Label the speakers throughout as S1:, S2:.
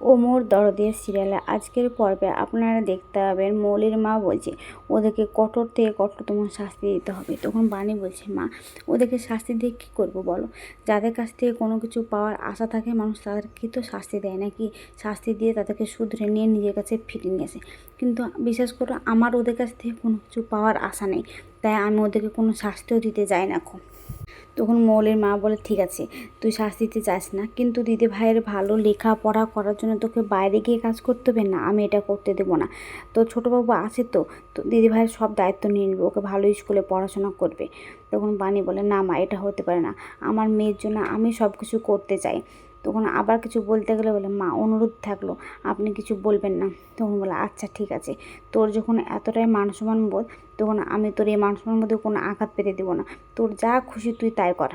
S1: ও মোর দরদের সিরিয়ালে। আজকের পর্বে আপনারা দেখতে পাবেন মৌলির মা বলছে, ওদেরকে কঠোর থেকে কঠোরতম শাস্তি দিতে হবে। তখন বাণী বলছে, মা, ওদেরকে শাস্তি দিয়ে কী করব বলো? যাদের কাছ থেকে কোনো কিছু পাওয়ার আশা থাকে, মানুষ তাদেরকে তো শাস্তি দেয় নাকি? শাস্তি দিয়ে তাদেরকে শুধরে নিয়ে নিজের কাছে ফিরিয়ে নিয়ে আসে। কিন্তু বিশ্বাস করো, আমার ওদের কাছ থেকে কোনো কিছু পাওয়ার আশা নেই। তাই আমি ওদেরকে কোনো শাস্তিও দিতে যাই না এখন। তখন মৌলের মা বলে, ঠিক আছে, তুই শাস্তি দিতে চাস না, কিন্তু দিদি ভাইয়ের ভালো লেখাপড়া করার জন্য তোকে বাইরে গিয়ে কাজ করতে হবে না, আমি এটা করতে দেবো না। তো ছোটোবাবু আছে তো তো দিদি ভাইয়ের সব দায়িত্ব নিয়ে নেবে, ওকে ভালো স্কুলে পড়াশোনা করবে। তখন বাণী বলে, না মা, এটা হতে পারে না। আমার মেয়ের জন্য আমি সব কিছু করতে চাই। তখন আবার কিছু বলতে গেলে বলে, মা, অনুরোধ থাকল, আপনি কিছু বলবেন না। তখন বলে আচ্ছা ঠিক আছে। তোর যখন এতটাই মান সম্মান বোধ, তখন আমি তোর এই মান সম্মানের মধ্যে কোনো আঘাত পেতে দেবো না। তোর যা খুশি তুই তাই কর।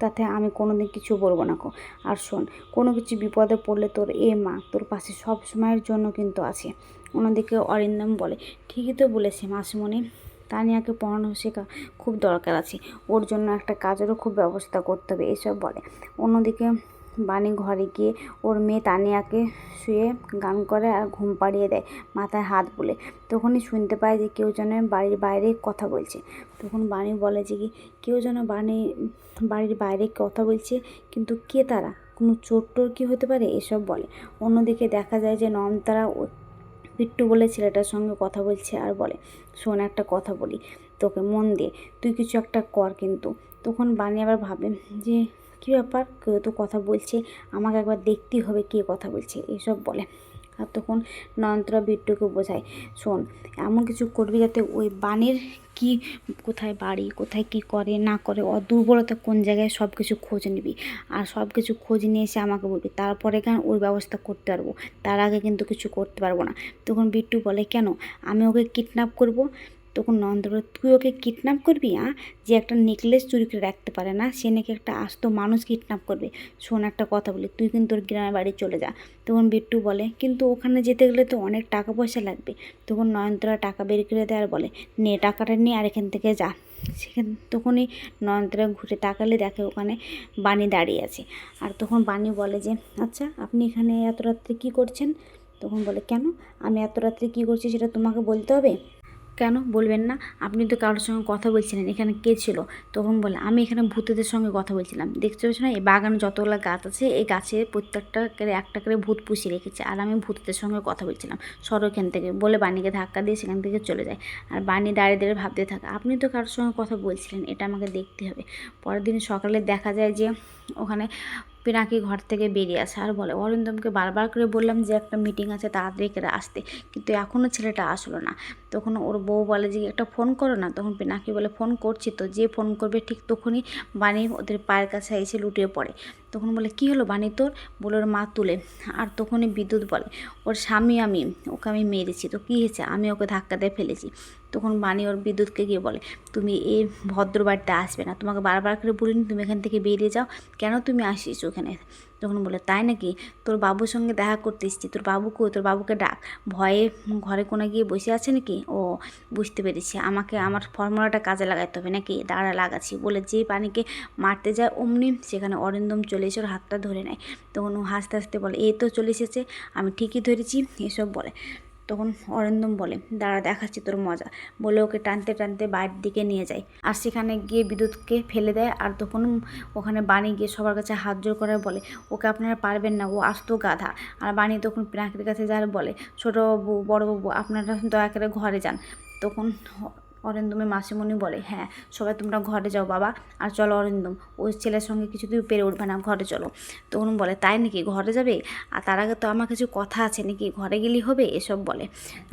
S1: তাতে আমি কোনো দিন কিছু বলব না কো। আর শোন, কোনো কিছু বিপদে পড়লে তোর এ মা তোর পাশে সব সময়ের জন্য কিন্তু আছে। অন্যদিকে অরিন্দম বলে, ঠিকই তো বলেছে মাসিমণি। তানিয়াকে পড়ানো শেখা খুব দরকার আছে। ওর জন্য একটা কাজেরও খুব ব্যবস্থা করতে হবে। এসব বলে। অন্যদিকে বাণী ঘরে গিয়ে ওর মেয়ে তানিয়াকে শুয়ে গান করে আর ঘুম পাড়িয়ে দেয়, মাথায় হাত বলে। তখনই শুনতে পায় যে কেউ যেন বাড়ির বাইরে কথা বলছে। তখন বাণী বলে যে কি, কেউ যেন বাণী বাড়ির বাইরে কথা বলছে, কিন্তু কে তারা? কোনো চোর টোর কি হতে পারে? এসব বলে। অন্যদিকে দেখা যায় যে নয়নতারা ও বিট্টু বলে ছেলেটার সঙ্গে কথা বলছে আর বলে, শোন একটা কথা বলি, তোকে মন দিয়ে তুই কিছু একটা কর কিন্তু। তখন বাণী আবার ভাবে যে কী ব্যাপার? কেউ তো কথা বলছে, আমাকে একবার দেখতেই হবে কে কথা বলছে, এসব বলে। আর তখন নয়নতরা বিট্টুকে বোঝায়, শোন, এমন কিছু করবি যাতে ওই বানের কি, কোথায় বাড়ি, কোথায় কি করে, না করে, ওর দুর্বলতা কোন জায়গায় সব কিছু খোঁজ নিবি। আর সব কিছু খোঁজ নিয়ে এসে আমাকে বলবি, তারপরে কেন ওই ব্যবস্থা করতে পারব? তার আগে কিন্তু কিছু করতে পারব না। তখন বিট্টু বলে, কেন? আমি ওকে কিডন্যাপ করব? তখন বলে তুই ওকে কিডন্যাপ করবি, আ? যে একটা নেকলেস চুরি করে রাখতে পারে না? সে নাকি একটা আস্ত মানুষ কিডন্যাপ করবে। শোন একটা কথা বলি, তুই কিন্তু ওর গ্রামের বাড়ি চলে যা। তখন বিট্টু বলে, কিন্তু ওখানে যেতে গেলে তো অনেক টাকা পয়সা লাগবে। তখন নয়নতরা টাকা বের করে দেয় আর বলে, নে টাকাটা নিয়ে আর এখান থেকে যা। সেখান, তখনই নয়নতরা ঘুরে তাকালে দেখে ওখানে বাণী দাঁড়িয়ে আছে। আর তখন বাণী বলে যে আচ্ছা আপনি এখানে এত রাত্রে কী করছেন? তখন বলে, কেন? আমি এত রাত্রে কী করছি সেটা তোমাকে বলতে হবে? কেন? বলবেন না। আপনি তো কারোর সঙ্গে কথা বলছিলেন, এখানে কে ছিল? তখন বলে, আমি এখানে ভূতেদের সঙ্গে কথা বলছিলাম। দেখতে পাচ্ছ না, এই বাগানে যতগুলো গাছ আছে, এই গাছে প্রত্যেকটা করে একটা করে ভূত পুষিয়ে রেখেছে, আর আমি ভূতদের সঙ্গে কথা বলছিলাম সরো এখান থেকে। বলে বাণীকে ধাক্কা দিয়ে সেখান থেকে চলে যায়। আর বাণী দাঁড়িয়ে দাঁড়িয়ে ভাবতে থাকে, আপনি তো কারোর সঙ্গে কথা বলছিলেন, এটা আমাকে দেখতে হবে। পরের দিন সকালে দেখা যায় যে, ওখানে পিনাকি ঘর থেকে বেরিয়ে আসে। আর বলে, অরিন্দমকে বারবার করে বললাম যে, একটা মিটিং আছে, তাড়াতাড়ি করে আসতে। কিন্তু এখনও ছেলেটা আসলো না। তখন ওর বউ বলে যে, একটা ফোন করো না। তখন পিনাকি বলে ফোন করছি তো, যে ফোন করবে ঠিক তখনই বানিয়ে ওদের পায়ের কাছে এসে লুটিয়ে পড়ে। তখন বলে, কি হলো বানি তোর? বলে, ওর মা তুলে। আর তখনই বিদ্যুৎ বলে, ওর স্বামী আমি, ওকে আমি মেরেছি। তো কী হয়েছে? আমি ওকে ধাক্কা দিয়ে ফেলেছি। তখন বাণী ওর বিদ্যুৎকে গিয়ে বলে, তুমি এই ভদ্র বাড়িতে আসবে না। তোমাকে বারবার করে বলিনি, তুমি এখান থেকে বেরিয়ে যাও। কেন তুমি আসিস ওখানে? তখন বলে, তাই নাকি? তোর বাবুর সঙ্গে দেখা করতে এসেছি। তোর বাবুকে তোর বাবুকে ডাক। ভয়ে ঘরে কোনো গিয়ে বসে আছে নাকি? ও, বুঝতে পেরেছি। আমাকে আমার ফর্মুলাটা কাজে লাগাইতে হবে নাকি? দাঁড়া, লাগাচ্ছি। বলে যে পানিকে মারতে যায়, অমনি সেখানে অরিন্দম চলে এসে ওর হাতটা ধরে নেয়। তখন ও হাসতে হাসতে বলে, এই তো চলে এসেছে। আমি ঠিকই ধরেছি। এসব বলে। তখন অরিন্দম বলে, দাঁড়া, দেখাচ্ছি তোর মজা। বলে ওকে টানতে টানতে বাইরের দিকে নিয়ে যায়। আর সেখানে গিয়ে বিদ্যুৎকে ফেলে দেয় আর তখন ওখানে বাণী গিয়ে সবার কাছে হাত জোর করে বলে, ওকে আপনারা পারবেন না, ও আস্ত গাধা। আর বাণী তখন পিনাকির কাছে যার বলে, ছোটো বড় বাবু, আপনারা দয়া করে ঘরে যান। তখন অরিন্দমের মাসিমণি বলে হ্যাঁ সবাই তোমরা ঘরে যাও বাবা, আর চলো অরিন্দম, ওই ছেলের সঙ্গে কিছুতেই পেরে উঠবে না, ঘরে চলো। তো তখন বলে, তাই নাকি, ঘরে যাবে? আর তার আগে তো আমার কিছু কথা আছে নাকি, ঘরে গেলেই হবে? এসব বলে।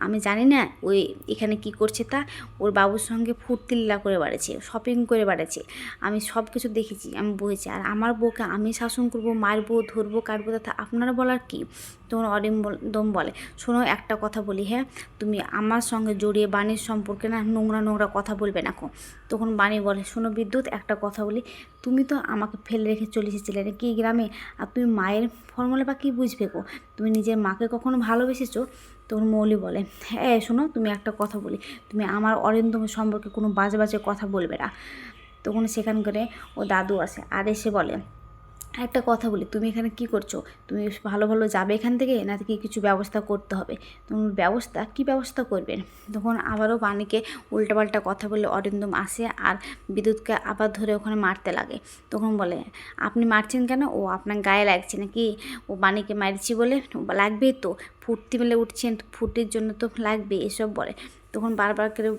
S1: আমি জানি না, ওই এখানে কি করছে তা, ওর বাবুর সঙ্গে ফুর্তিল্লা করে বাড়েছে শপিং করে বাড়েছে আমি সব কিছু দেখেছি, আমি বলেছি আর আমার বউকে আমি শাসন করব, মারবো, ধরবো, কাটবো তা আপনারা বলার কি? তখন অরিন্দম বলে শোনো, একটা কথা বলি হ্যাঁ? তুমি আমার সঙ্গে জড়িয়ে বাণীর সম্পর্কে না নোংরা নোংরা কথা বলবে না তখন বাণী বলে, শোনো বিদ্যুৎ, একটা কথা বলি, তুমি তো আমাকে ফেলে রেখে চলে এসেছিলে কি গ্রামে? আর তুমি মায়ের ফর্মুলা বা কী বুঝবে গো তুমি নিজের মাকে কখনো ভালোবেসেছো? তখন মৌলি বলে হ্যাঁ শোনো, তুমি একটা কথা বলি, তুমি আমার অরিন্দম সম্পর্কে কোনো বাজে বাজে কথা বলবে না। তখন সেখান করে ও দাদু আসে, আর এসে বলে একটা কথা বলি, তুমি এখানে কি করছ? তুমি ভালো ভালো যাবে এখান থেকে না থেকে কিছু ব্যবস্থা করতে হবে? তুমি ব্যবস্থা, কি ব্যবস্থা করবেন? তখন আবারও বাণীকে উল্টাপাল্টা কথা বলে অরিন্দম আসে আর বিদ্যুৎকে আবার ধরে ওখানে মারতে লাগে। তখন বলে, আপনি মারছেন কেন? ও আপনার গায়ে লাগছে নাকি? ও বাণীকে মারছি বলে লাগবেই তো। ফুর্তি মেলে উঠছেন ফুর্তির জন্য তো লাগবে, এসব বলে। তখন বারবার করে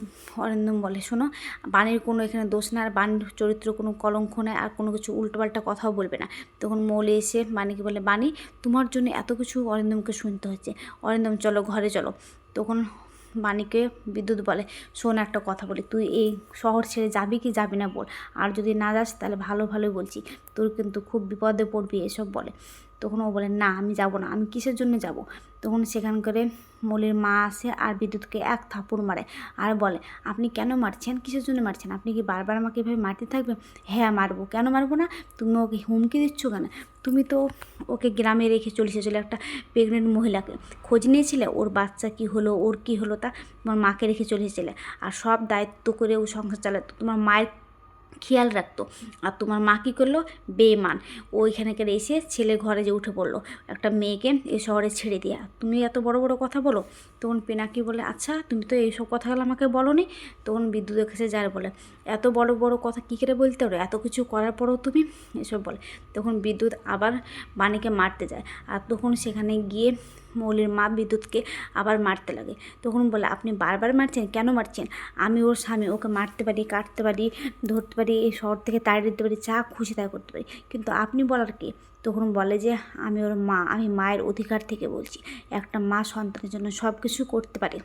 S1: অরিন্দম বলে, শোনো বাণীর কোনো এখানে দোষ না আর বাণীর চরিত্র কোনো কলঙ্ক নেই, আর কোনো কিছু উল্টোপাল্টা কথাও বলবে না। তখন মৌলি এসে বাণীকে বলে বাণী তোমার জন্য এত কিছু অরিন্দমকে শুনতে হচ্ছে। অরিন্দম, চলো, ঘরে চলো। তখন বাণীকে বিদ্যুৎ বলে, শোন একটা কথা বলি, তুই এই শহর ছেড়ে যাবি কি যাবি না বল। আর যদি না যাস, তাহলে ভালো ভালোই বলছি। তোর কিন্তু খুব বিপদে পড়বি, এসব বলে। তখন ও বলে, না, আমি যাব না, আমি কিসের জন্য যাব? তখন সেখানকারে মলির মা আসে আর বিদ্যুৎকে এক থাপড় মারে আর বলে, আপনি কেন মারছেন? কিসের জন্য মারছেন? আপনি কি বারবার আমাকে এভাবে মারতে থাকবেন? হ্যাঁ মারবো। কেন মারবো না? তুমি ওকে হুমকি দিচ্ছ কেন? তুমি তো ওকে গ্রামে রেখে চলে এসেছিলে একটা প্রেগনেন্ট মহিলাকে। খোঁজ নিয়েছিলে? ওর বাচ্চা কি হলো? ওর কি হলো তা? তোমার মাকে রেখে চলে এসেছিলে। আর সব দায়িত্ব করে ও সংসার চালাতো। তোমার মায়ের খেয়াল রাখতো। আর তোমার মা কী করল? বেমান ওইখানেকার এসে ছেলে ঘরে যে উঠে পড়ল, একটা মেয়েকে এ শহরে ছেড়ে দিয়া। তুমি এত বড় বড় কথা বলো? তখন পিনাকি বলে আচ্ছা তুমি তো এইসব কথাগুলো আমাকে বলো নি তখন বিদ্যুৎ কাছে যার বলে, এত বড় বড় কথা কী করে বলতে পারো? এত কিছু করার পরেও তুমি এসব বলে? তখন বিদ্যুৎ আবার বাণীকে মারতে যায়। আর তখন সেখানে গিয়ে মৌলির মা বিদ্যুৎকে আবার মারতে লাগে। তখন বলে, আপনি বারবার মারছেন? কেন মারছেন? আমি ওর স্বামী, ওকে মারতে পারি, কাটতে পারি, ধরতে পারি, এই শহর থেকে তাড়িয়ে দিতে পারি, যা খুশি তাই করতে পারি। কিন্তু আপনি বলার কি? তখন বলে যে, আমি ওর মা, আমি মায়ের অধিকার থেকে বলছি। একটা মা সন্তানের জন্য সব কিছু করতে পারে।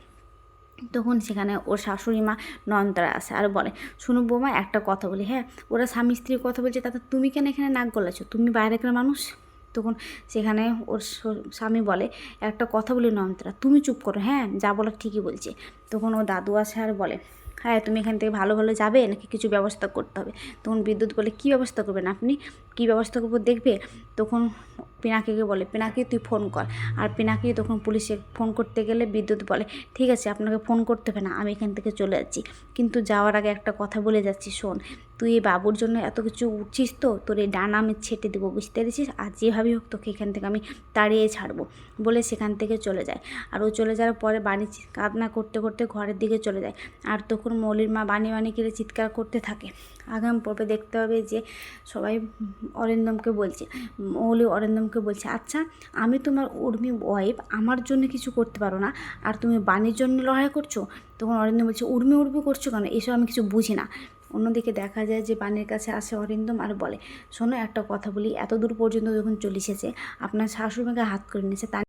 S1: তখন সেখানে ওর শাশুড়ি মা নয়নতারা আসে আর বলে, শুনো বৌমা, একটা কথা বলি হ্যাঁ? ওরা স্বামী স্ত্রীর কথা বলছে, তাতে তুমি কেন এখানে নাক গলাছো তুমি বাইরেকার মানুষ? তখন সেখানে ওর স্বামী বলে, একটা কথা বলি নয়নতারা তুমি চুপ করো হ্যাঁ? যা বলার ঠিকই বলছে। তখন ও দাদু আসে আর বলে হ্যাঁ তুমি এখান থেকে ভালো ভালো যাবে? নাকি কিছু ব্যবস্থা করতে হবে? তখন বিদ্যুৎ বলে, কী ব্যবস্থা করবেন আপনি? কী ব্যবস্থা করব দেখবে? তখন পিনাকিকে বলে, পিনাকি, তুই ফোন কর। আর পিনাকি তখন পুলিশে ফোন করতে গেলে বিদ্যুৎ বলে, ঠিক আছে, আপনাকে ফোন করতে হবে না, আমি এখান থেকে চলে যাচ্ছি। কিন্তু যাওয়ার আগে একটা কথা বলে যাচ্ছি, শোন। তুই এই বাবুর জন্য এত কিছু উঠছিস তো, তোর এই ডানা আমি ছেটে দেবো, বুঝতে পেরেছিস? আর যেভাবেই হোক তোকে এখান থেকে আমি তাড়িয়ে ছাড়বো, বলে সেখান থেকে চলে যায়। আর ও চলে যাওয়ার পরে বাণী কান্না করতে করতে ঘরের দিকে চলে যায়। আর তখন মৌলির মা বাণী বাণী করে চিৎকার করতে থাকে। আগাম পর্বে দেখতে হবে যে সবাই অরিন্দমকে বলছে, মৌলি অরিন্দমকে বলছে আচ্ছা আমি তোমার উর্মি ওয়াইফ আমার জন্য কিছু করতে পারো না, আর তুমি বাণীর জন্য লড়াই করছ? তখন অরিন্দম বলছে, উর্মি উর্মি করছ কেন? এসব আমি কিছু বুঝি না। অন্যদিকে দেখা যায় যে বানের কাছে আসে অরিন্দম আর বলে, শোনো, একটা কথা বলি। এত দূর পর্যন্ত যখন চলে এসেছে, আপনার শাশুড়ি শাশুড়িমাকে হাত করে নিয়েছে, তার